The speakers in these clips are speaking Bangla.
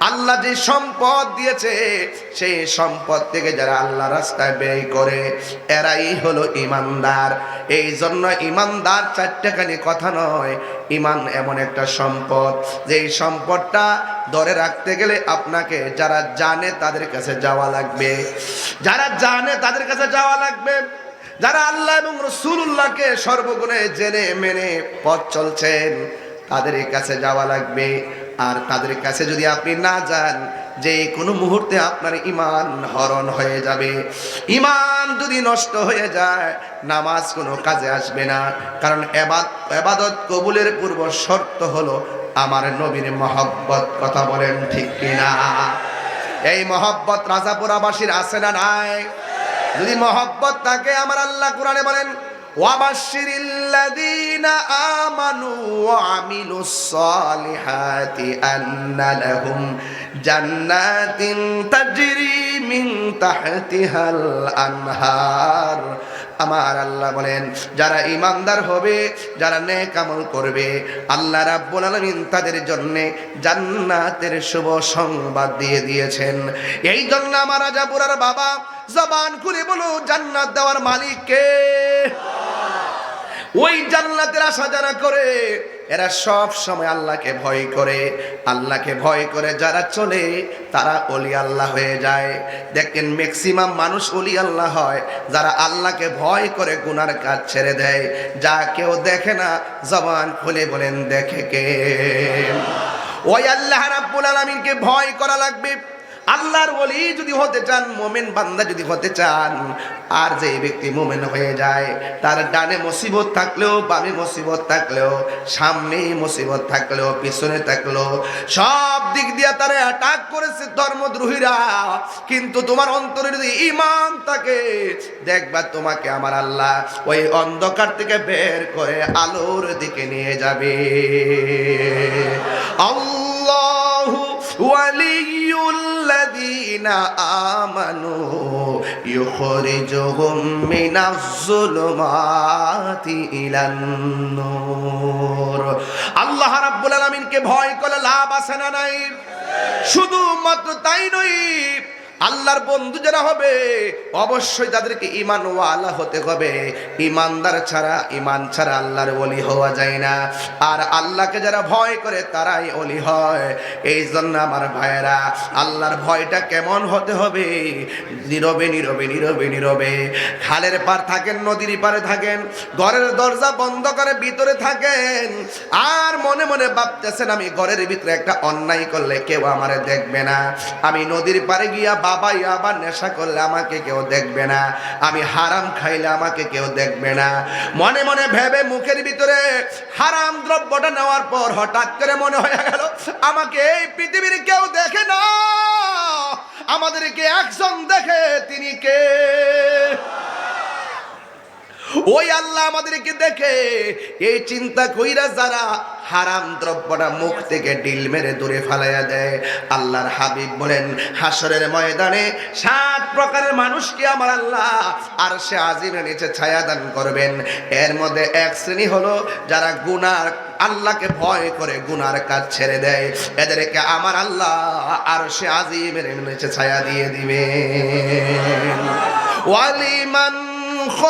আল্লাহ যে সম্পদ দিয়েছে, সেই সম্পদ থেকে যারা আল্লাহ রাস্তায় ব্যয় করে, এরাই হলো ইমানদার। এই জন্য ইমানদার চারটাখানি কথা নয়, ইমান এমন একটা সম্পদ। যে সম্পদটা ধরে রাখতে গেলে আপনাকে যারা জানে তাদের কাছে যাওয়া লাগবে। যারা জানে তাদের কাছে যাওয়া লাগবে। যারা আল্লাহ এবং রসুল্লাহকে সর্বগুণে জেনে মেনে পথ চলছেন। তাদের কাছে যাওয়া লাগবে। আর তাদের কাছে যদি আপনি না যান, যে কোনো মুহূর্তে আপনার ইমান হরণ হয়ে যাবে। ইমান যদি নষ্ট হয়ে যায়, নামাজ কোনো কাজে আসবে না। কারণ এবাদত কবুলের পূর্ব শর্ত হলো আমার নবীর মহব্বত, কথা বলেন ঠিক কিনা? এই মহব্বত রাজাপুরাবাসীর আছে না নাই? যদি মহব্বত থাকে, আমার আল্লাহ কোরআনে বলেন وبشر الذين آمنوا وعملوا الصالحات أن لهم جنات تجري من تحتها الأنهار আমার আল্লাহ বলেন, যারা ইমানদার হবে, যারা নেক আমল করবে, আল্লাহ রাব্বুল আলামিন তাদের জন্যে জান্নাতের শুভ সংবাদ দিয়ে দিয়েছেন। এই জন্য আমার রাজাপুরার বাবা জবান খুলে বলো জান্নাত দেওয়ার মালিক কে? ওই জান্নাতের আশা যারা করে, এরা সব সময় আল্লাহকে ভয় করে। আল্লাহকে ভয় করে যারা চলে, তারা অলি আল্লাহ হয়ে যায়। দেখেন ম্যাক্সিমাম মানুষ অলি আল্লাহ হয়, যারা আল্লাহকে ভয় করে গুনার কাজ ছেড়ে দেয়। যা কেউ দেখে না, জবান খুলে বলেন, দেখে কে? ওই আল্লাহ রাব্বুল আলামিনকে ভয় করা লাগবে। আল্লাহর ওলি যদি হতে চান, মোমেন বান্দা যদি হতে চান, আর যে ব্যক্তি মোমেন হয়ে যায়, তার ডানে মুসিবত থাকলেও, বামে মুসিবত থাকলেও সামনে মুসিবত থাকলেও, পিছনে থাকলেও, সব দিক দিয়ে তারা অ্যাটাক করেছে ধর্মদ্রোহীরা। কিন্তু তোমার অন্তরে যদি ইমান থাকে, দেখবা তোমাকে আমার আল্লাহ ওই অন্ধকার থেকে বের করে আলোর দিকে নিয়ে যাবে। আল্লাহু ওয়ালিয়ুল্লাযীনা আমানু আল্লাহ রাব্বুল আলামিনকে ভয় করে লাভ আছে না নাই? শুধুমাত্র তাই নয় আল্লাহর বন্ধু যারা হবে, অবশ্যই তাদেরকে ইমান ওয়ালা হতে হবে। ইমানদার ছাড়া ইমান ছাড়া আল্লাহর ওলি হওয়া যায় না। আর আল্লাহকে যারা ভয় করে, তারাই অলি হয়। এই জন্য আমার ভাইয়েরা, আল্লাহর ভয়টা কেমন হতে হবে? নীরবে নীরবে নীরবে নীরবে। খালের পার থাকেন, নদীর পারে থাকেন, ঘরের দরজা বন্ধ করে ভিতরে থাকেন। আর মনে মনে ভাবতেছেন, আমি ঘরের ভিতরে একটা অন্যায় করলে কেউ আমারে দেখবে না। আমি নদীর পারে গিয়া বাবাই আবার নেশা করলে আমাকে কেউ দেখবে না। আমি হারাম খাইলে আমাকে কেউ দেখবে না। মনে মনে ভেবে মুখের ভিতরে হারাম দ্রব্যটা নেওয়ার পর হঠাৎ করে মনে হয়ে গেল, আমাকে এই পৃথিবীর কেউ দেখে না। আমাদেরকে একজন দেখে, তিনি কে? ওই আল্লাহ আমাদেরকে দেখে, এই চিন্তা কইরা যারা হারাম দ্রব্যটা মুখ থেকে ডিল মেরে দূরে ফালাইয়া দেয়, আল্লাহর হাবিব বলেন হাসরের ময়দানে সাত প্রকারের মানুষকে আমার আল্লাহ আর সে আজিমের নিচে ছায়া দান করবেন। এর মধ্যে এক শ্রেণি হলো যারা গুনার, আল্লাহকে ভয় করে গুনার কাজ ছেড়ে দেয়। এদেরকে আমার আল্লাহ আর সে আজিমের নিচে ছায়া দিয়ে দিবে ওয়ালিমান খ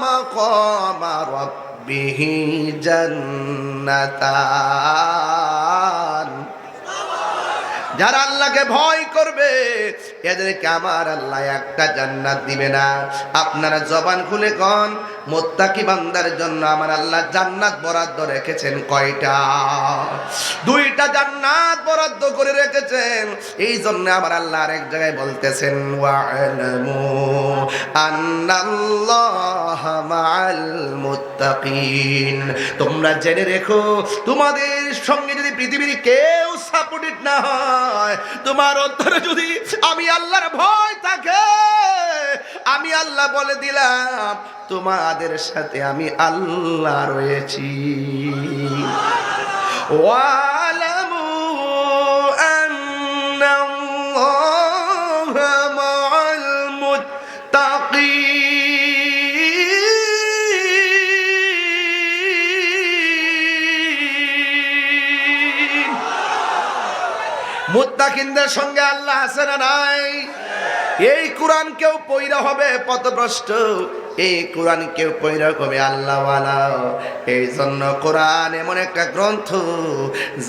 مقام ربه جنتان যারা আল্লাহকে ভয় করবে এদেরকে আমার আল্লাহ একটা জান্নাত দিবে না। আপনারা জবান খুলে কন, মোত্তাকি বান্দার জন্য আমার আল্লাহ জান্নাত বরাদ্দ রেখেছেন কয়টা? দুইটা জান্নাত বরাদ্দ করে রেখেছেন। এই জন্য আমার আল্লাহ আরেক জায়গায় বলতেছেন ওয়ালামু আন্নাল্লাহ মাআল মুত্তাকিন। তোমরা জেনে রেখো, তোমাদের সঙ্গে যদি পৃথিবীর কেউ সাপোর্টেড না হয়, তোমার অন্তরে যদি আমি আল্লাহর ভয় থাকে। আমি আল্লাহ বলে দিলাম তোমাদের সাথে আমি আল্লাহ রয়েছি। ওয়ালামু মুত্তাকিনদের সঙ্গে আল্লাহ আছে না নাই? এই কোরআন কেউ পৈরা হবে পথভ্রষ্ট। এই কোরআন কেউ পৈরা হবে আল্লাহওয়ালা। এই জন্য কোরআন এমন একটা গ্রন্থ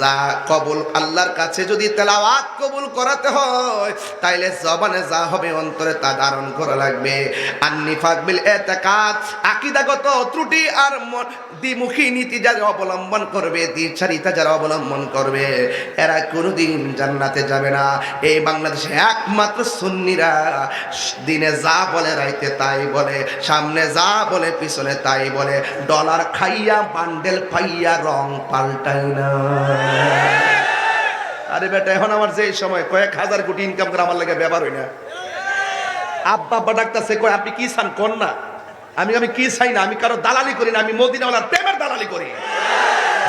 যা কবুল, আল্লাহর কাছে যদি তেলাওয়াত কবুল করাতে হয়, তাইলে জবানে যা হবে অন্তরে তা ধারণ করা লাগবে। আন্নিফাক বিল এতেকাত, আকিদাগত ত্রুটি আর দ্বিমুখী নীতি যারা অবলম্বন করবে, দ্বিচারিতা যারা অবলম্বন করবে, এরা কোনোদিন জান্নাতে যাবে না। এই বাংলাদেশে একমাত্র সুন্নিরা দিনে যা বলে রাইতে তাই বলে। সামনে যা বলে, পিছনে তাই বলে। ডলার খাইয়া, বান্ডেল পাইয়া, রং পাল্টাই না। আরে বেটা, এখন আমার যে সময়, কয়েক হাজার কোটি ইনকাম করে আমার লাগে ব্যবহার হয় না। আব্বা আব্বা ডাক্তার কয়, আপনি কি চান কন না? আমি আমি কি চাই না আমি কারও দালালি করি না, আমি মদিনাওয়ালার প্রেমের দালালি করি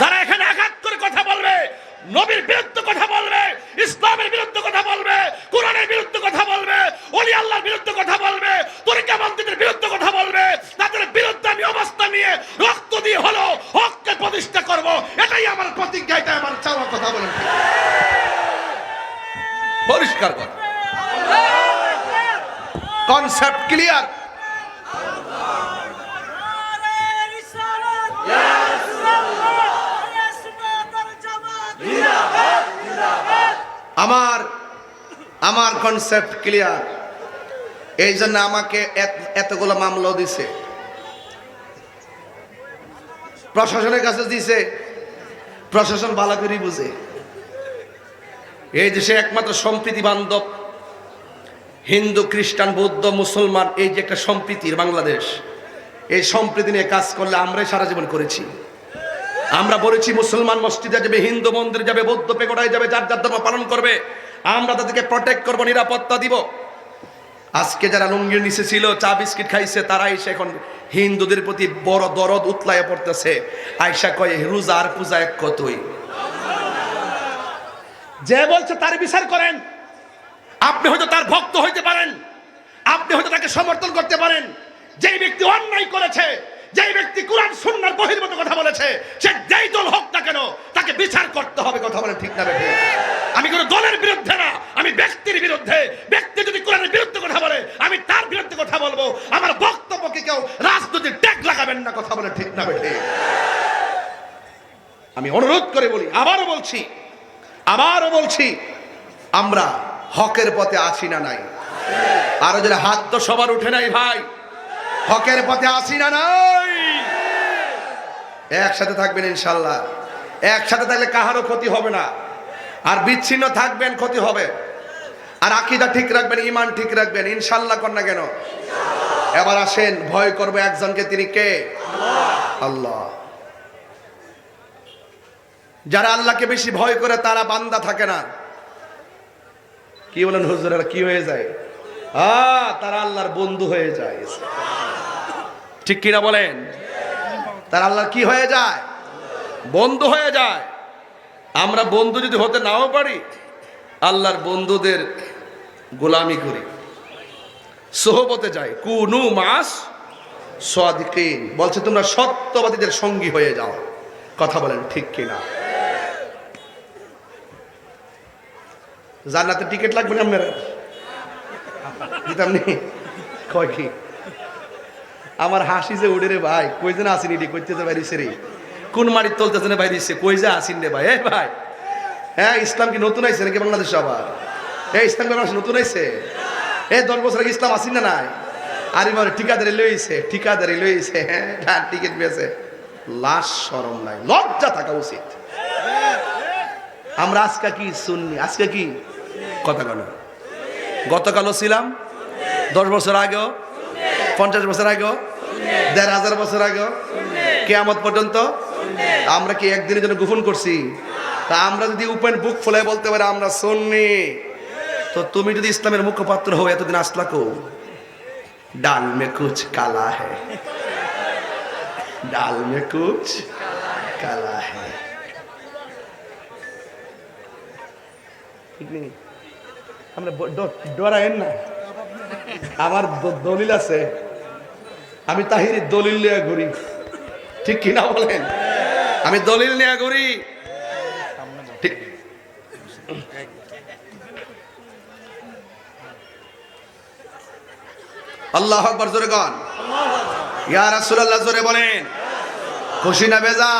যারা এখানে আঘাত করে কথা বলবে নবীর বিরুদ্ধে কথা বলবে, ইসলামের বিরুদ্ধে কথা বলবে, কোরআনের বিরুদ্ধে কথা বলবে, ওলি আল্লাহর বিরুদ্ধে কথা বলবে, তরিকা মন্ত্রীদের বিরুদ্ধে কথা বলবে, তাদের বিরুদ্ধে আমি অবস্থা নিয়ে রক্ত দিয়ে হলো হককে প্রতিষ্ঠা করব। এটাই আমার প্রতিজ্ঞা, এটাই আমার চাওয়া কথা বলেন পরিষ্কার কর কনসেপ্ট ক্লিয়ার আমার আমার কনসেপ্ট ক্লিয়ার এই জন্য আমাকে এত- এতগুলো মামলাও দিছে। প্রশাসনের কাছে দিছে। প্রশাসন ভালো করেই বুঝে। এই দেশে একমাত্র সম্প্রীতি বান্ধব, হিন্দু, খ্রিস্টান, বৌদ্ধ, মুসলমান, এই যে একটা সম্প্রীতির বাংলাদেশ, এই সম্প্রীতি নিয়ে কাজ করলে আমরাই সারা জীবন করেছি। আমরা বলেছি মুসলমান মসজিদে যাবে, হিন্দু মন্দিরে যাবে, বৌদ্ধ পেগোড়ায় যাবে, যার যার ধর্ম পালন করবে, আমরা তাদেরকে প্রটেক্ট করব, নিরাপত্তা দিব। আজকে যারা লুঙ্গির নিচে ছিল, চা বিস্কিট খাইছে তারা এসে এখন হিন্দুদের প্রতি বড় দরদ উতলায় পড়তেছে। আয়সা কয়ে, রোজা আর পূজা এক কতই? যে বলছে তার বিচার করেন। আপনি হয়তো তার ভক্ত হইতে পারেন। আপনি হয়তো তাকে সমর্থন করতে পারেন। যেই ব্যক্তি অন্যায় করেছে যেই ব্যক্তি কোরআন, সুন্নার বহির্ভূত কথা বলেছে, সে যেই দল হোক না কেন, তাকে বিচার করতে হবে, কথা বলে ঠিক না বেঠে। আমি কোনো দলের বিরুদ্ধে না, আমি ব্যক্তির বিরুদ্ধে। ব্যক্তি যদি কোরআনের বিরুদ্ধে কথা বলে, আমি তার বিরুদ্ধে কথা বলব। আমার বক্তব্যকে কেউ রাজনৈতিক ট্যাগ লাগাবেন না, কথা বলে ঠিক না বেঠে। আমি অনুরোধ করে বলি, আবারও বলছি আবারও বলছি, আমরা হকের পথে আছি না নাই। আরও যারা হাত তো সবার উঠে নাই ভাই। হকের পথে আছি না নাই। একসাথে থাকবেন ইনশাল্লাহ। একসাথে থাকলে কাহারও ক্ষতি হবে না। আর বিচ্ছিন্ন থাকবেন, ক্ষতি হবে। আর আকিদা ঠিক রাখবেন ইমান ঠিক রাখবেন। ইনশাল্লাহ কর না কেন? এবার আসেন, ভয় করব একজনকে, তিনি কে? আল্লাহ। যারা আল্লাহকে বেশি ভয় করে, তারা বান্দা থাকে না। কি বলেন হুজুরেরা, কি হয়ে যায়? আ তারা আল্লাহর বন্ধু হয়ে যায়। ঠিক কিনা বলেন? তার আল্লাহর কি হয়ে যায়? বন্ধু হয়ে যায়। আমরা বন্ধু যদি হতে নাও পারি, আল্লাহর বন্ধুদের গোলামি করি। সোহবতে যাই। কুনু মাস সাদিকিন। বলছে, তোমরা সত্যবাদীদের সঙ্গী হয়ে যাও। কথা বলেন ঠিক কিনা? জান্নাতের টিকিট লাগবে না আপনারা? দিতাম নি? কয় কি? আমার হাসি যে উড়ে রে ভাই, কই যেন আসিনি রে কইতে বাইরিছে রে। কোন মাটির তলতেছে না বাইরিছে কই যে আসিন রে ভাই, এ ভাই। হ্যাঁ ইসলাম কি নতুন আইছে নাকি বাংলাদেশ আবার? এ, ইসলাম বাংলাদেশ নতুন আইছে? এ, দশ বছর আগে ইসলাম আসিন না নাই? আর এবার ঠিকাদারি লইছে ঠিকাদারি লইছে হ্যাঁ টিকিট পেয়েছে লাশ সরম নাই, লজ্জা থাকা উচিত। আমরা আজকে কি শুননি আজকে কি? কথা গতকালও ছিলাম, দশ বছর আগেও পঞ্চাশ বছর আগেও? দেড় হাজার বছর আগেও? কেয়ামত পর্যন্ত? আমরা কি একদিনের জন্য গোপন করছি? তা আমরা যদি উপেন বুক ফলে বলতে পারি, আমরা শুননি তো তুমি যদি ইসলামের মুখপাত্র হো এতদিন আসলা কো ডাল মে কুচ কালা হ্যাঁ ডাল মে কুচ কালা হ্যাঁ ঠিক নেই? আমরা ডরায়েন না। আমার দলিল আছে। আমি তাহির দলিল নিয়ে ঘুরি। ঠিক কিনা বলেন? আমি দলিল নিয়ে ঘুরি। আল্লাহ আকবর, জোরে গান ইয়া রাসূলুল্লাহ, জোরে বলেন। খুশি না বেজা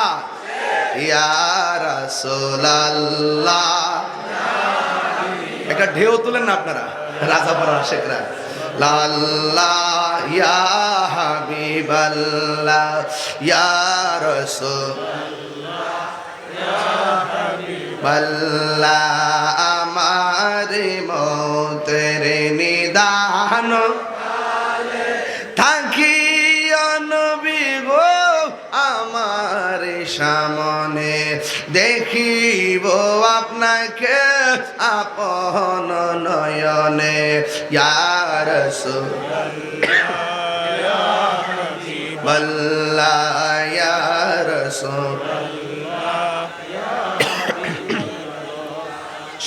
ইয়া রাসূলুল্লাহ। একটা ঢেউ তুলেন না আপনারা? রাজা রাজাপাড়া শেখরা লাল্লা ইয়া হাবিবাল্লাহ ইয়া রাসূল বল্লা আমার মতের নিদান। সামনে দেখিব আপনাকে আপন নয়নে। ইয়ার বল্লা ইয়ার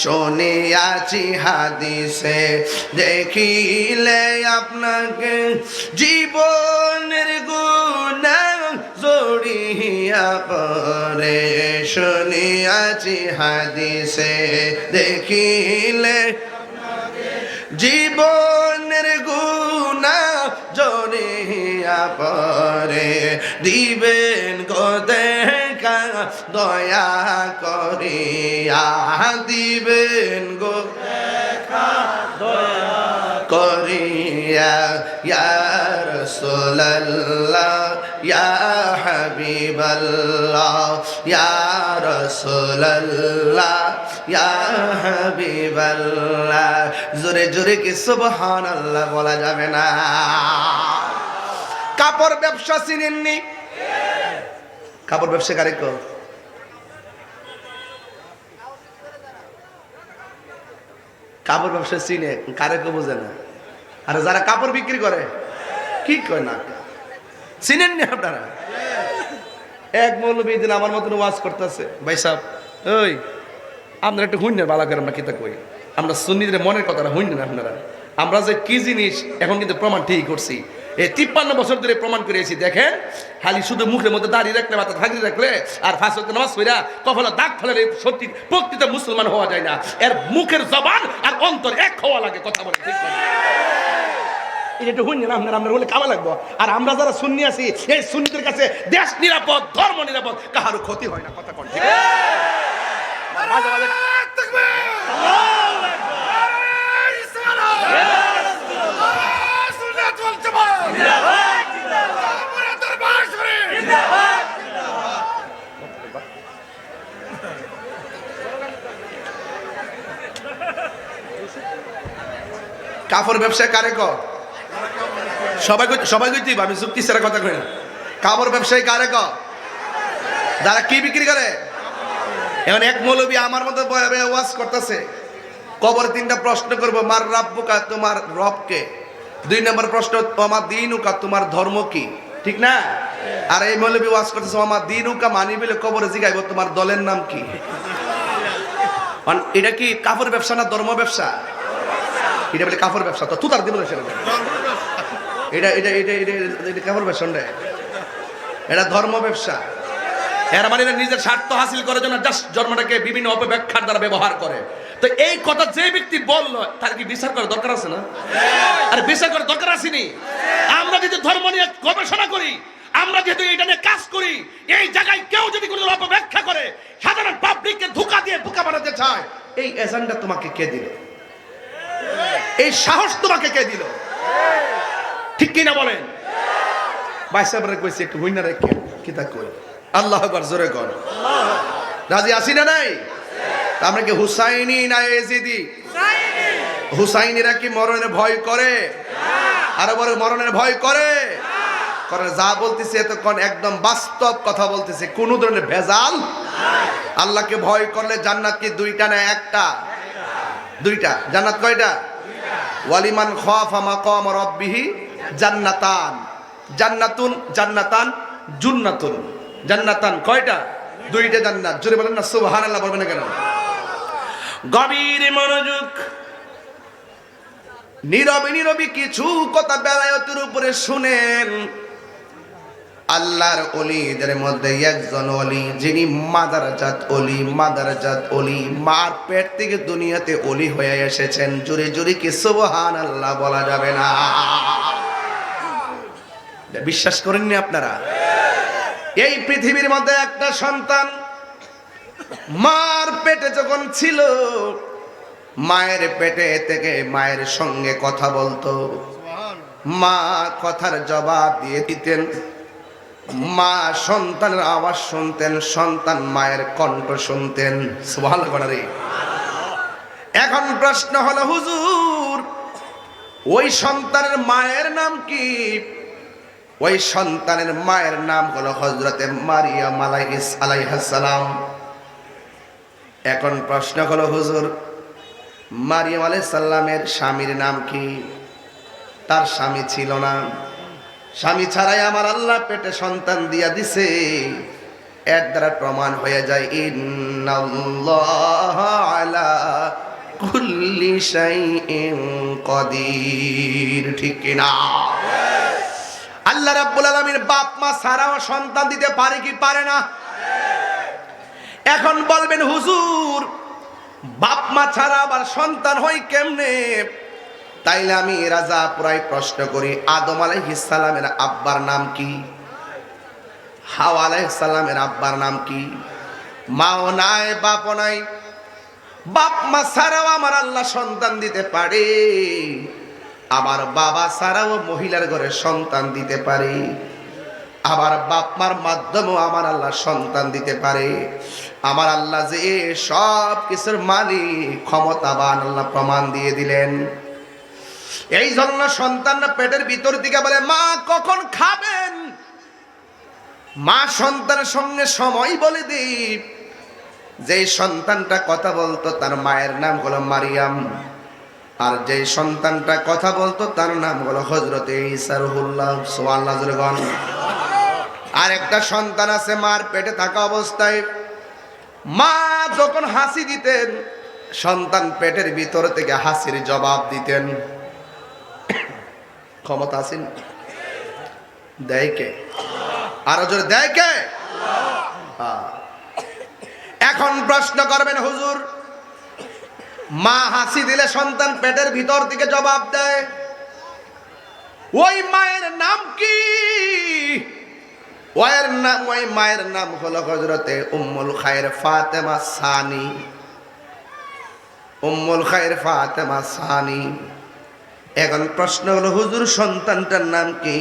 শুনিয়াছি হাদিসে দেখিলে আপনাকে জীবনের গুণা পরে শুনিয়াছি হাদিসে দেখিলে জীবনের গুণা জড়িয়া পরে দিবেন গো দেখা, দয়া করিয়া। দিবেন গো করিয়া, ইয়া রাসূলুল্লাহ, ইয়া হাবিবাল্লাহ, ইয়া রাসূলুল্লাহ, ইয়া হাবিবাল্লাহ। জোরে জোরে কি সুবহান আল্লাহ বলা যাবে না? কাপড় ব্যবসা চিনেননি? কাপড় ব্যবসা কারে কাপড় ব্যবসা চিনে, কারে কেউ বোঝে না। আর যারা কাপড় বিক্রি করে, কি কয় না? চিনেন নি আপনারা? এক মৌলবী দিন আমার মতন ওয়াজ করতেছে, ভাই সাহেব, ওই, আপনারা একটু হুইন বালা করে আমরা কিতা কই? আমরা সুন্নিদের মনের কথাটা হুইন না আপনারা। আমরা যে কি জিনিস, এখন কিন্তু প্রমাণ ঠিক করছি। এই তিপ্পান্ন বছর ধরে প্রমাণ করেছি দেখেন খালি শুধু মুখের মধ্যে দাঁড়িয়ে রাখলে মাথা থাকলে রাখলে আর ফাঁস হতে নামাজ পড়া কখনো দাগ ফেলে সত্যি প্রকৃত মুসলমান হওয়া যায় না এর মুখের জবান আর অন্তর এক হওয়া লাগে কথা বলে ঠিক এটা একটু বলে কামা লাগবো আর আমরা যারা সুন্নি আছি এই সুন্নিদের কাছে দেশ নিরাপদ ধর্ম নিরাপদ কাহারও ক্ষতি হয় না কথা কোন কাপড় ব্যবসায় কারে ক সবাই সবাই কইতে আমি চুক্তি সেরা কথা কই না। কাপড় ব্যবসায়ী কারে ক যারা কি বিক্রি করে? এখন এক মৌলবী আমার মতো ওয়াজ করতেছে। কবরে তিনটা প্রশ্ন করব, মার রাব্বুকা, তোমার রবকে? দুই নম্বর প্রশ্ন আমার দিনুকা, তোমার ধর্ম কি? ঠিক না? আর এই মৌলবী ওয়াজ করতেছে, আমার দিনুকা মানি বলে কবরে জিগাইব, তোমার দলের নাম কি? এটা কি কাপড় ব্যবসা না ধর্ম ব্যবসা? এটা বলে কাপড় ব্যবসা, তো তার দিব সেটা এটা এটা এটা এটা কাপড় ব্যবসা এটা ধর্ম ব্যবসা। এরা মানে নিজের স্বার্থ হাসিল করার জন্য জাস্ট জন্মটাকে বিভিন্ন অপব্যাখ্যার দ্বারা ব্যবহার করে। তো এই কথা যে ব্যক্তি বলল, তার কি বিচার করার দরকার আছে না? আর বিচার করার দরকার আসেনি আমরা যদি ধর্ম নিয়ে গবেষণা করি, আমরা যেহেতু এটা নিয়ে কাজ করি, এই জায়গায় কেউ যদি কোনো অপব্যাখ্যা করে, সাধারণ পাবলিককে ধোকা দিয়ে বোকা বানাতে চায়, এই এজেন্ডা তোমাকে কে দিল এই সাহস তোমাকে কে দিল? ঠিক কিনা বলেন? বাইসাবরে কইছে, একটু হইনা রেখে কি? তা কই? আল্লাহ আকবার জোরে কর রাজি আসি না নাই? আমরা কি হুসাইনি না এজিদি? হুসাইনিরা কি মরণের ভয় করে? আরও বড় মরণের ভয় করে? করে যা বলতেছে এতক্ষণ একদম বাস্তব কথা বলতেছে। কোন ধরনের ভেজাল? আল্লাহকে ভয় করলে জান্নাত কি দুইটা না একটা? দুইটা। জান্নাত কয়টা? ওয়ালিমান খাফা মাকাম রাব্বিহি জান্নাতান। জান্নাতুন জান্নাতান জুন্নাতুন। জান্নাতান কয়টা? দুইটা জান্নাত। জোরে বলেন না সুবহানাল্লাহ বলবেন না কেন? গভীর মনোযোগ। নীরবে নীরবে কিছু কথা বেলায়তের উপরে শুনেন। আল্লাহর অলিদের মধ্যে একজন অলি, যিনি মাদারজাত অলি মাদারজাত অলি, মার পেট থেকে দুনিয়াতে অলি হয়ে এসেছেন। জুড়ে জুড়ে কি সুবহান আল্লাহ বলা যাবে না? বিশ্বাস করেননি আপনারা? এই পৃথিবীর মধ্যে একটা সন্তান মার পেটে যখন ছিল, মায়ের পেটে থেকে মায়ের সঙ্গে কথা বলতো। মা কথার জবাব দিয়ে দিতেন মা সন্তানের আওয়াজ শুনতেন, সন্তান মায়ের কণ্ঠ শুনতেন। রে। এখন প্রশ্ন হলো, হুজুর, ওই সন্তানের মায়ের নাম কি? ওই সন্তানের মায়ের নাম হলো হজরতে মারিয়াম আলাইহিস আলাইহাসালাম এখন প্রশ্ন হলো, হুজুর, মারিয়াম আলাইহিস সালামের স্বামীর নাম কি? তার স্বামী ছিল না। স্বামী ছাড়াই আমার আল্লাহ পেটে সন্তান দিয়া দিছে। এর দ্বারা প্রমাণ হয়ে যায় আলা কুল্লি কদির। ঠিক কিনা? আল্লাহ রাব্বুল আলামিন বাপ মা ছাড়াও সন্তান দিতে পারে কি পারে না? এখন বলবেন, হুজুর, বাপ মা ছাড়া আবার সন্তান হয় কেমনে? তাইলে আমি রাজা পুরাই প্রশ্ন করি, আদম আলাইহিস সালামের আব্বার নাম কি? হাওয়া আলাইহিস সালামের আব্বার নাম কি? মাও নাই বাপ নাই। বাপ মা ছাড়াও আমার আল্লাহ সন্তান দিতে পারে। আমার বাবা ছাড়াও মহিলার ঘরে সন্তান দিতে পারে। আবার বাপ মার মাধ্যমেও আমার আল্লাহ সন্তান দিতে পারে। আমার আল্লাহ যে সব কিছুর মালিক, ক্ষমতাবান, আল্লাহ প্রমাণ দিয়ে দিলেন। এই জন্য সন্তানরা পেটের ভিতর দিকে বলে, মা, কখন খাবেন? মা সন্তানের সঙ্গে সময় বলে দিই। যে সন্তানটা কথা বলতো তার মায়ের নাম হলো মারিয়াম। আর যে সন্তানটা কথা বলতো তার নাম হলো হজরত আর একটা সন্তান আছে মার পেটে থাকা অবস্থায়। মা যখন হাসি দিতেন, সন্তান পেটের ভিতর থেকে হাসির জবাব দিতেন। ক্ষমতা আছেন? দেয় কে? আরও জোরে, দেয় কে। এখন প্রশ্ন করবেন হুজুর, মা হাসি দিলে সন্তান পেটের ভিতর থেকে জবাব দেয়, ওই মায়ের নাম কি? ওয়ের নাম, ওই মায়ের নাম হলো হজরতে উম্মুল খায়ের ফাতেমা সানি। উম্মুল খায়ের ফাতেমা সানি। এখন প্রশ্ন হলো, হুজুর সন্তানটার নাম কি?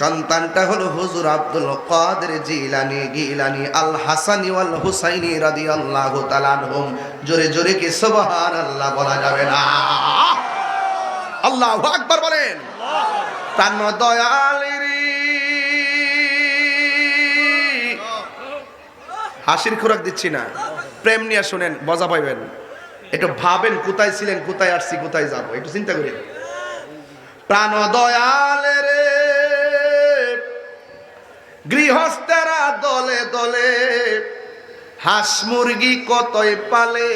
সন্তানটা হলো হুজুর আব্দুল কাদের জিলানি গিলানি আল হাসানি ওয়াল হুসাইনি রাদিয়াল্লাহু তাআলা আনহুম। জোরে জোরে কি সুবহানাল্লাহ বলা যাবে না? আল্লাহু আকবার বলেন। তার দয়ালেরি হাসির খোরাক দিচ্ছি না। প্রেম নিয়ে শুনেন, মজা পাইবেন। একটু ভাবেন, কোথায় ছিলেন, কোথায় আসছি, কোথায় যাব? একটু চিন্তা করি প্রাণ দয়াল রে, গৃহস্থেরা দলে দলে, হাঁস মুরগি কতই পালে?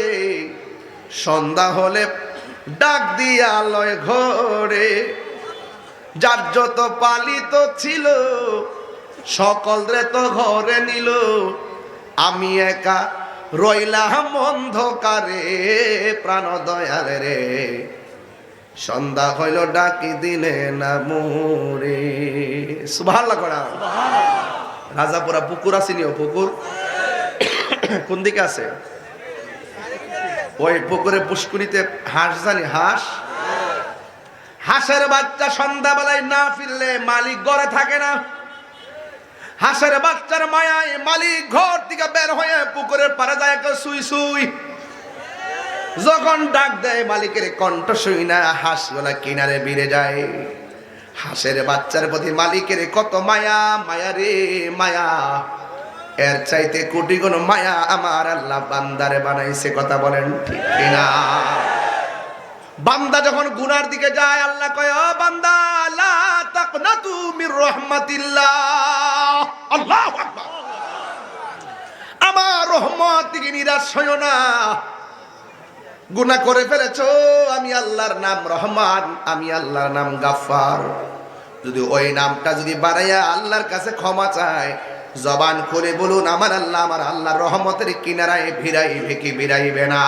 সন্ধ্যা হলে ডাক দিয়া লয় ঘরে। যার যত পালিত ছিল সকলরে তো ঘরে নিল। আমি একা রইলাম অন্ধকারে প্রাণ দয়ালে রে। সন্ধ্যা হইল ডাকি দিলে না মোরে। সুভাল করা। রাজাপুরা পুকুর আসেনি ও পুকুর। কোন দিকে আছে? ওই পুকুরে পুষ্কুরিতে হাঁস জানি, হাঁস? হাঁসের বাচ্চা সন্ধ্যাবেলায় না ফিরলে মালিক ঘরে থাকে না। হাঁসের বাচ্চার মায়ায় মালিক ঘর থেকে বের হয়ে পুকুরের পারে যায় সুই সুই। যখন ডাক দেয়, মালিকের কণ্ঠ শুই না হাঁসগুলা কিনারে বিড়ে যায়। হাঁসের বাচ্চার প্রতি মালিকের কত মায়া মায়া রে, মায়া। এর চাইতে কোটি কোন মায়া আমার আল্লাহ বান্দারে বানাইছে, কথা বলেন ঠিক কিনা? বান্দা যখন গুনার দিকে যায়, আল্লাহ কয় বান্দা, লা তাকনাতু মির রাহমাতিল্লাহ। আল্লাহু আমার রহমত থেকে নিরাশ হইও না। গুনাহ করে ফেলেছো, আমি আল্লাহর নাম রহমান, আমি আল্লাহর নাম গাফফার। যদি ওই নামটা যদি বাড়াইয়া আল্লাহর কাছে ক্ষমা চায়, জবান করে বলুন, আমার আল্লাহ, আমার আল্লাহর রহমতের কিনারায় ভিড়াইবে কি ভিড়াইবে না।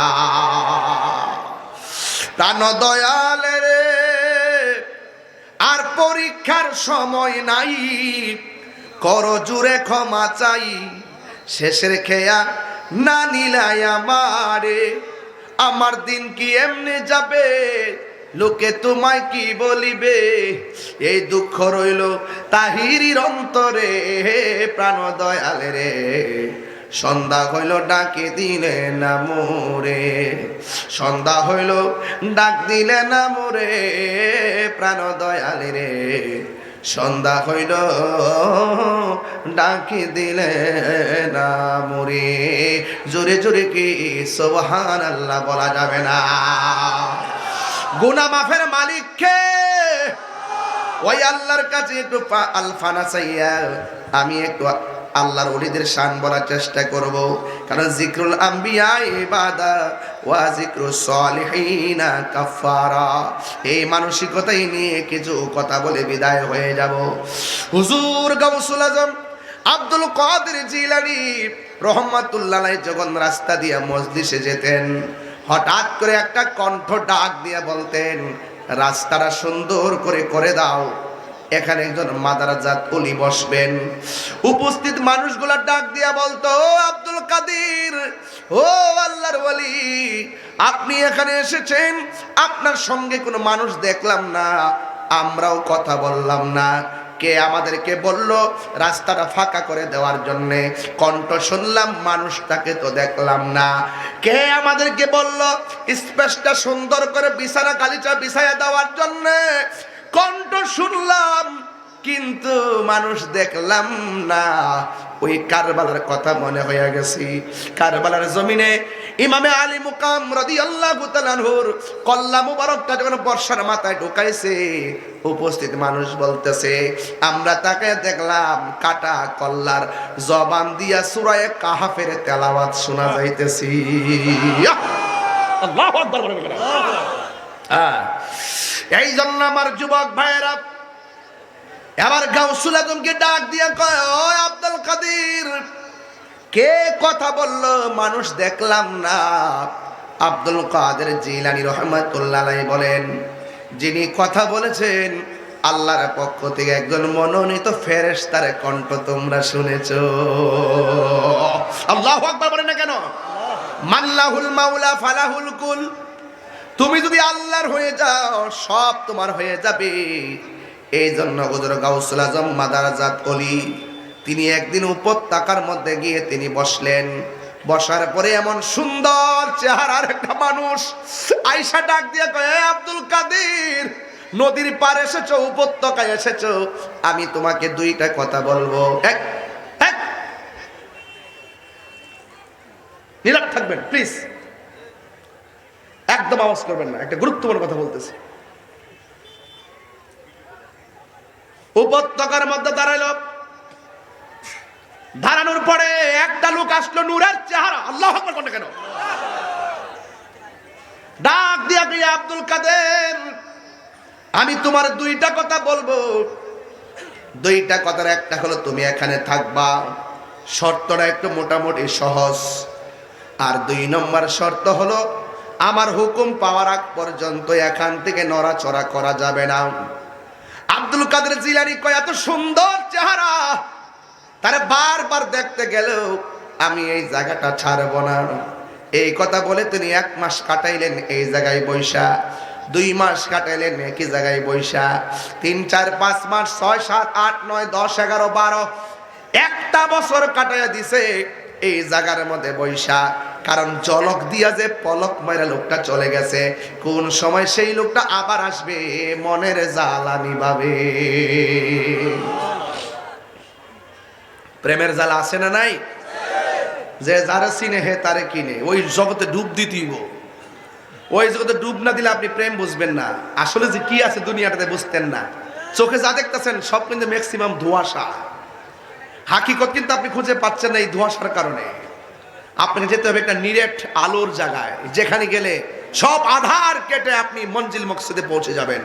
প্রাণ দয়ালে আর পরীক্ষার সময় নাই। কর জুড়ে ক্ষমা চাই। শেষের খেয়া না নিলাই আমারে। আমার দিন কি এমনি যাবে? লোকে তোমায় কি বলিবে? এই দুঃখ রইল তাহিরির অন্তরে। প্রাণ দয়ালে রে, সন্ধ্যা হইল ডাকে দিলে না মোরে। সন্ধ্যা হইল ডাক দিলে না মোরে প্রাণ দয়ালে রে। সন্ধ্যা হইল, ডাকি দিলে, না মরে জোরে জোরে কি সোহান আল্লাহ বলা যাবে না? গুনা মাফের মালিক কে ওই আল্লাহর কাছে একটু আলফানা চাইয়া আমি একটু আল্লাহর ওলিদের শান বলার চেষ্টা করব। কারণ জিক্রুল ওয়া জিক্রু এই মানসিকতাই নিয়ে কিছু কথা বলে বিদায় হয়ে যাব। হুজুর গাউসুল আজম, আব্দুল কাদের জিলানি রহমাতুল্লাহ যখন রাস্তা দিয়ে মসজিদে যেতেন, হঠাৎ করে একটা কণ্ঠ ডাক দিয়ে বলতেন, রাস্তাটা সুন্দর করে করে দাও। এখানে একজন মাদারাজাত অলি বসবেন। উপস্থিত মানুষগুলা ডাক দিয়া বলতো আব্দুল কাদির, ও আল্লাহর ওলি, আপনি এখানে এসেছেন? আপনার সঙ্গে কোনো মানুষ দেখলাম না, আমরাও কথা বললাম না। কে আমাদেরকে বলল, রাস্তাটা ফাঁকা করে দেওয়ার জন্য কণ্ঠ শুনলাম, মানুষটাকে তো দেখলাম না। কে আমাদেরকে বলল, স্পেসটা সুন্দর করে বিছানা, গালিচা বিছায়া দেওয়ার জন্য কণ্ঠ শুনলাম কিন্তু মানুষ দেখলাম না ওই কারবালার কথা মনে হয়ে গেছি কারবালার জমিনে ইমামে আলী মুকাম রদি আল্লাহ তালানহুর কল্লা মুবারকটা যখন বর্ষার মাথায় ঢুকাইছে উপস্থিত মানুষ বলতেছে আমরা তাকে দেখলাম কাটা কল্লার জবান দিয়া সুরায় কাহাফের তেলাওয়াত শোনা যাইতেছি আল্লাহ। হ্যাঁ। এই জন্য আমার যুবক ভাইয়েরা, এবার গাউসুল আজমকে ডাক দিয়ে কয় ও আব্দুল কাদির, কে কথা বলল? মানুষ দেখলাম না। আব্দুল কাদের জিলানি রহমতুল্লাহ বলেন, যিনি কথা বলেছেন, আল্লাহর পক্ষ থেকে একজন মনোনীত ফেরেশতার কণ্ঠ তোমরা শুনেছো। আল্লাহ আকবার বলেন না কেন? মাল্লাহুল মাওলা ফালাহুল কুল। তুমি যদি আল্লাহর হয়ে যাও, সব তোমার হয়ে যাবে। এই জন্য হুজুর গাউসুল আজম মাদারাজাত অলি, তিনি একদিন উপত্যকার মধ্যে গিয়ে তিনি বসলেন। বসার পরে এমন সুন্দর চেহারার একটা মানুষ আইসা ডাক দিয়ে কয়, "এ আব্দুল কাদির, নদীর পার এসেছ, উপত্যকায় এসেছ। আমি তোমাকে দুইটা কথা বলব। এক নীরব থাকবেন প্লিজ একদম আওয়াজ করবেন না, একটা গুরুত্বপূর্ণ কথা বলতেছি। উপত্যকার মধ্যে দাঁড়াইল। দাঁড়ানোর পরে একটা লোক আসলো নূরের চেহারা। আল্লাহ আকবার কেন? ডাক দিয়া গিয়ে আব্দুল কাদের, আমি তোমার দুইটা কথা বলব। দুইটা কথার একটা হলো, তুমি এখানে থাকবা। শর্তটা একটু মোটামুটি সহজ। আর দুই নম্বর শর্ত হলো আমার হুকুম পাওয়ার আগ পর্যন্ত এখান থেকে নড়াচড়া করা যাবে না। আব্দুল কাদের জিলানি কয়, এত সুন্দর চেহারা। তারে বারবার দেখতে গেলেও আমি এই জায়গাটা ছাড়বো না। এই কথা বলে তিনি এক মাস কাটাইলেন এই জায়গায় বৈশা। দুই মাস কাটাইলেন একই জায়গায় বৈশা। তিন, চার, পাঁচ মাস, ছয়, সাত, আট, নয়, দশ, এগারো, বারো। একটা বছর কাটাইয়া দিছে এই জায়গার মধ্যে বৈশা। কারণ জলক দিয়া যে পলক মারা লোকটা চলে গেছে, কোন সময় সেই লোকটা আবার আসবে মনের জ্বালানি পাবে প্রেমের জ্বালা আছে না নাই? যে যারা চিনে হে তারে কিনে, ওই জগতে ডুব দিতেইব ওই জগতে ডুব না দিলে আপনি প্রেম বুঝবেন না। আসলে যে কি আছে দুনিয়াটাতে বুঝতেন না। চোখে যা দেখতেছেন, সব কিন্তু ম্যাক্সিমাম ধোঁয়াশা। হাকিকত কিন্তু আপনি খুঁজে পাচ্ছেন না এই ধোঁয়াশার কারণে। আপনাকে যেতে হবে একটা নিরেট আলোর জায়গায়, যেখানে গেলে সব আধার কেটে আপনি মঞ্জিল মকসদে পৌঁছে যাবেন।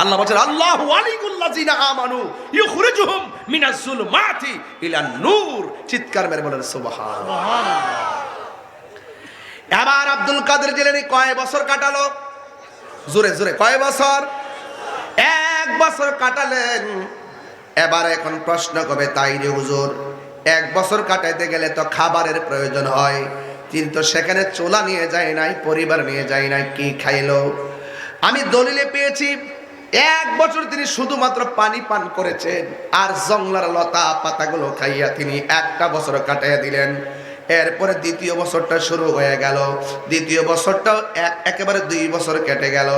আল্লাহ বলছেন, আল্লাহু আলিকুল্লাযিনা আমানু ইউখরিজুহুম মিনাজ যুলমাতি ইলা নূর। চিৎকার মেরে বলেন সুবহান এবার আব্দুল কাদের জিলানী কয় বছর কাটালো? জোরে জোরে, কয় বছর? এক এক বছর কাটালেন। এবার এখন প্রশ্ন কবে তাই রে হুজুর এক বছর কাটাইতে গেলে তো খাবারের প্রয়োজন হয়। কিন্তু সেখানে চোলা নিয়ে যায় নাই, পরিবার নিয়ে যায় নাই, কি খাইলো? আমি দলিলে পেয়েছি, এক বছর তিনি শুধুমাত্র পানি পান করেছেন, আর জংলার লতা পাতাগুলো খাইয়া তিনি একটা বছর কাটাইয়া দিলেন। এরপরে দ্বিতীয় বছরটা শুরু হয়ে গেল। দ্বিতীয় বছরটাও একেবারে দুই বছর কেটে গেল।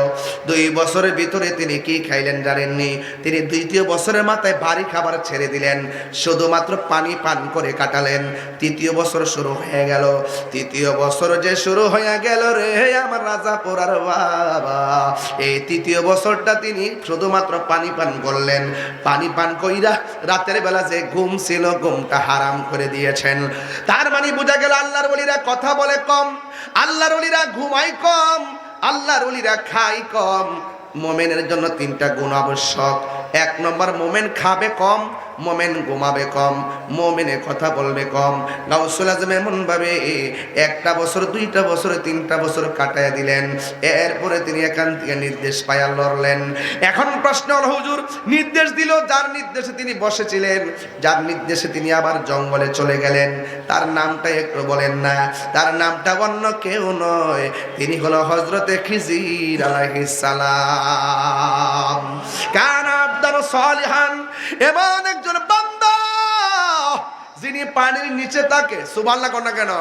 দুই বছরের ভিতরে তিনি কি খাইলেন জানেননি? তিনি দ্বিতীয় বছরের মাথায় ভারী খাবার ছেড়ে দিলেন। শুধুমাত্র পানি পান করে কাটালেন। তৃতীয় বছর শুরু হয়ে গেল। তৃতীয় বছর যে শুরু হয়ে গেল রে আমার রাজা পোড়ার বাবা। এই তৃতীয় বছরটা তিনি শুধুমাত্র পানি পান করলেন। পানি পান কইরা রাতের বেলা যে ঘুম ছিল, ঘুমটা হারাম করে দিয়েছেন। তার মানে বোঝা গেল আল্লাহর অলিরা কথা বলে কম, আল্লাহর অলিরা ঘুমাই কম, আল্লাহর অলিরা খাই কম। মোমেনের জন্য তিনটা গুণ আবশ্যক। এক নম্বর, মোমেন খাবে কম মোমেন ঘুমাবে কম মোমেনে কথা বলবে কম। গাউসুল আজম এমন ভাবে একটা বছর, দুইটা বছর, তিনটা বছর কাটায় দিলেন। এরপরে তিনি এখান থেকে নির্দেশ পায়া লড়লেন। এখন প্রশ্ন হল, হুজুর, নির্দেশ দিল, যার নির্দেশে তিনি বসেছিলেন, যার নির্দেশে তিনি আবার জঙ্গলে চলে গেলেন। তার নামটা একটু বলেন না। তার নামটা অন্য কেউ নয়, তিনি হলো হজরতে খিজির আলাইহিস সালাম। কান আবদার সলিহান, এমন একজন বান্দা যিনি পানির নিচে থাকে না কেন?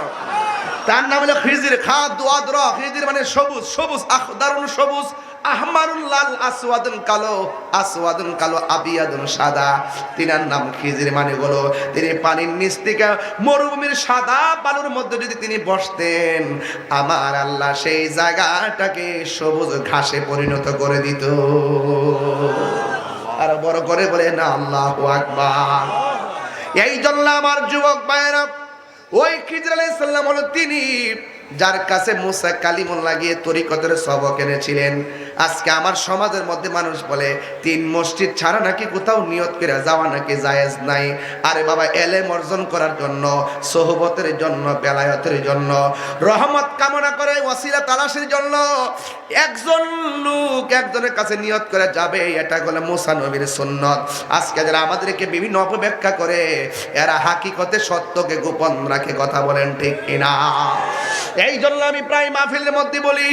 তার নাম হলো খিজির খা দোয়াদ খিজির মানে সবুজ সবুজ, আখদারুন সবুজ, আহমারুন লাল, আসওয়াদুন কালো আসওয়াদুন কালো, আবিয়াদুন সাদা। তিনার নাম খিজির মানে হলো তিনি পানির নিচ থেকে মরুভূমির সাদা বালুর মধ্যে যদি তিনি বসতেন, আমার আল্লাহ সেই জায়গাটাকে সবুজ ঘাসে পরিণত করে দিত। আর বড় করে বলে, না, আল্লাহ আকবার। এই জন্য আমার যুবক ভাইয়েরা, ওই খিজর আলাইসাল্লাম হলো তিনি যার কাছে মুসা কালিমুল লাগিয়ে তরিকতের সবক এনেছিলেন। আজকে আমার সমাজের মধ্যে মানুষ বলে, তিন মসজিদ ছাড়া নাকি কোথাও নিয়ত করে যাওয়া নাকি জায়েজ নাই। আরে বাবা, এলেম অর্জন করার জন্য, সোহবতের জন্য, বেলায়তের জন্য, রহমত কামনা করে, ওয়াসিলা তালাশের জন্য একজন লোক একজনের কাছে নিয়ত করে যাবে, এটা হলো মুসা নবীর সুন্নত। আজকে যারা আমাদেরকে বিভিন্ন অপব্যাখ্যা করে, এরা হাকিকতে সত্যকে গোপন রাখে, কথা বলেন ঠিক কিনা? এই জন্য আমি প্রায় মাহফিলের মধ্যে বলি,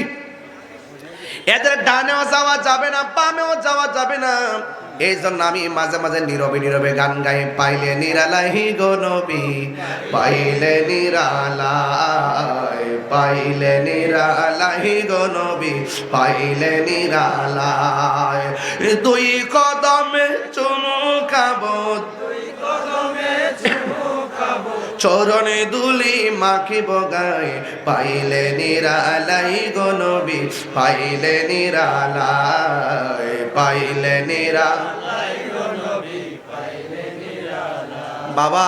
এদের ডানেও যাওয়া যাবে না, বামেও যাওয়া যাবে না। এই জন্য আমি মাঝে মাঝে নীরবে নীরবে গান গাই, পাইলে নিরালাহি গো নবী, পাইলে নিরালায়, পাইলে নিরালাহি গো নবী, পাইলে নিরালায়। দুই কদমে চুমুকাবো চরণে দুলি মাখিব গায়ে পাইলে নিরালাই গো নবী, পাইলে নিরালাই, পাইলে নিরা বাবা,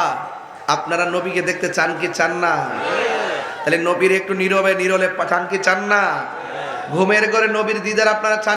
আপনারা নবীকে দেখতে চান কি চান না? তাহলে নবীর একটু নীরবে নীরলে চান কি চান না? ঘুমের ঘরে নবীর দিদার আপনারা চান